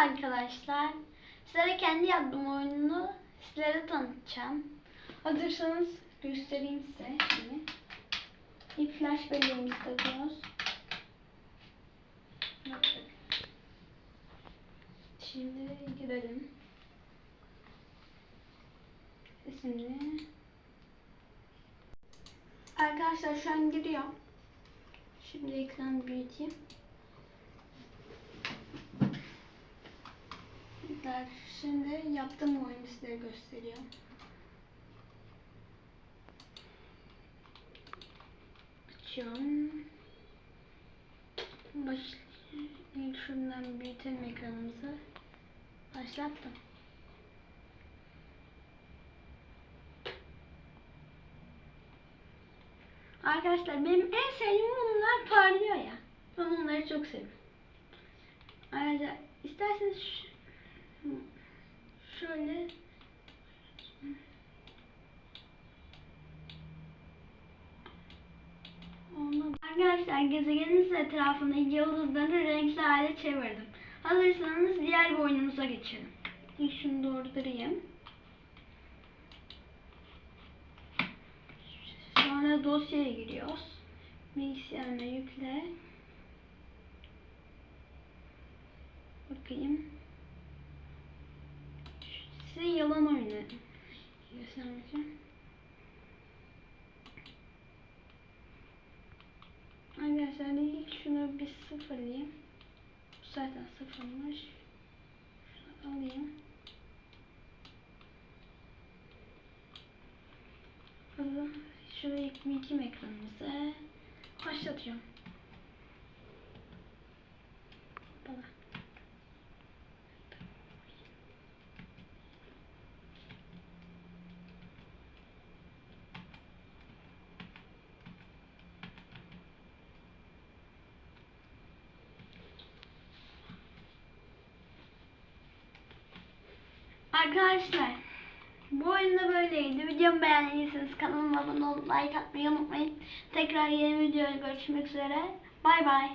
arkadaşlar. Sizlere kendi yaptığım oyununu sizlere tanıtacağım. Hazırsanız göstereyim size şimdi. İlk flash belleğimizi takıyoruz. Şimdi girelim. Sesini. Arkadaşlar şu an giriyor. Şimdi ekran büyüteyim. Arkadaşlar, Şimdi yaptığım oyunu size gösteriyorum. Açıyorum. Baş, ilk şuradan büyütelim ekranımızı. Başlattım. Arkadaşlar benim en sevdiğim bunlar parlıyor ya. Ben bunları çok seviyorum. Ayrıca isterseniz Arkadaşlar gezegenin etrafındaki yıldızları renkli hale çevirdim. Hazırsanız diğer bir oyunumuza geçelim. İlk şunu doldurayım. Sonra dosyaya giriyoruz. Bilgisayarına yükle. Bakayım. Size yalan oyunu göstereceğim. Arkadaşlar ilk şunu bir sıfırlayayım. Bu zaten sıfırmış. Şunu alayım. Şuraya ekleyeyim ekranımızı. Başlatıyorum. Arkadaşlar bu oyun da böyleydi. Videomu beğendiyseniz kanalıma abone olup like atmayı unutmayın. Tekrar yeni videoda görüşmek üzere. Bay bay.